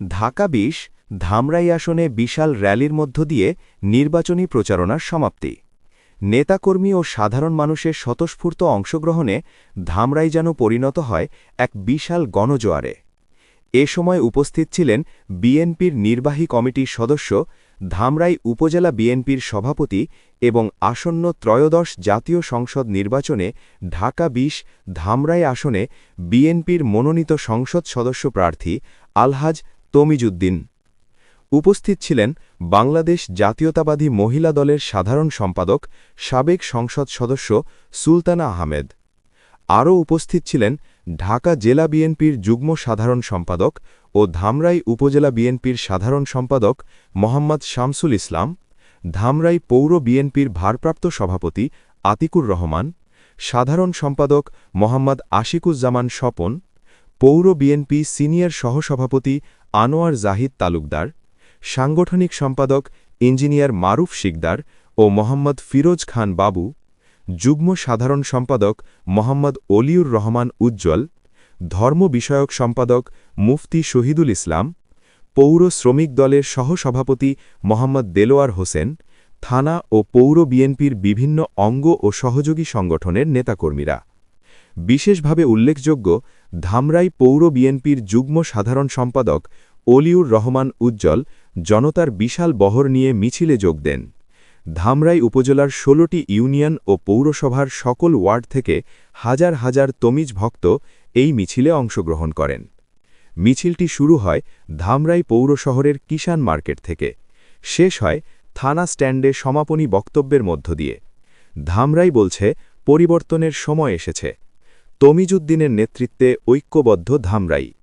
ঢাকা বিশ, ধামরাই আসনে বিশাল র্যালির মধ্য দিয়ে নির্বাচনী প্রচারণার সমাপ্তি। নেতাকর্মী ও সাধারণ মানুষের স্বতঃস্ফূর্ত অংশগ্রহণে ধামরাই যেন পরিণত হয় এক বিশাল গণজোয়ারে। এ সময় উপস্থিত ছিলেন বিএনপির নির্বাহী কমিটির সদস্য, ধামরাই উপজেলা বিএনপির সভাপতি এবং আসন্ন ত্রয়োদশ জাতীয় সংসদ নির্বাচনে ঢাকা বিশ, ধামরাই আসনে বিএনপির মনোনীত সংসদ সদস্য প্রার্থী আলহাজ তমিজুদ্দিন। উপস্থিত ছিলেন বাংলাদেশ জাতীয়তাবাদী মহিলা দলের সাধারণ সম্পাদক, সাবেক সংসদ সদস্য সুলতানা আহমেদ। আরও উপস্থিত ছিলেন ঢাকা জেলা বিএনপির যুগ্ম সাধারণ সম্পাদক ও ধামরাই উপজেলা বিএনপির সাধারণ সম্পাদক মোহাম্মদ শামসুল ইসলাম, ধামরাই পৌর বিএনপির ভারপ্রাপ্ত সভাপতি আতিকুর রহমান, সাধারণ সম্পাদক মোহাম্মদ আশিকুজ্জামান স্বপন পৌর বিএনপি সিনিয়র সহসভাপতি আনোয়ার জাহিদ তালুকদার, সাংগঠনিক সম্পাদক ইঞ্জিনিয়ার মারুফ শিকদার ও মোহাম্মদ ফিরোজ খান বাবু, যুগ্ম সাধারণ সম্পাদক মোহাম্মদ অলিউর রহমান উজ্জ্বল, ধর্ম বিষয়ক সম্পাদক মুফতি শহীদুল ইসলাম, পৌর শ্রমিক দলের সহসভাপতি মোহাম্মদ দেলোয়ার হোসেন, থানা ও পৌর বিএনপির বিভিন্ন অঙ্গ ও সহযোগী সংগঠনের নেতাকর্মীরা। বিশেষভাবে উল্লেখযোগ্য, ধামরাই পৌর বিএনপির যুগ্ম সাধারণ সম্পাদক অলিউর রহমান উজ্জ্বল জনতার বিশাল বহর নিয়ে মিছিলে যোগ দেন। ধামরাই উপজেলার ষোলোটি ইউনিয়ন ও পৌরসভার সকল ওয়ার্ড থেকে হাজার হাজার তমিজ ভক্ত এই মিছিলে অংশগ্রহণ করেন। মিছিলটি শুরু হয় ধামরাই পৌর শহরের কিষান মার্কেট থেকে। শেষ হয় থানা স্ট্যান্ডে সমাপনী বক্তব্যের মধ্য দিয়ে। ধামরাই বলছে, পরিবর্তনের সময় এসেছে। তমিজুদ্দিনের নেতৃত্বে ঐক্যবদ্ধ ধামরাই।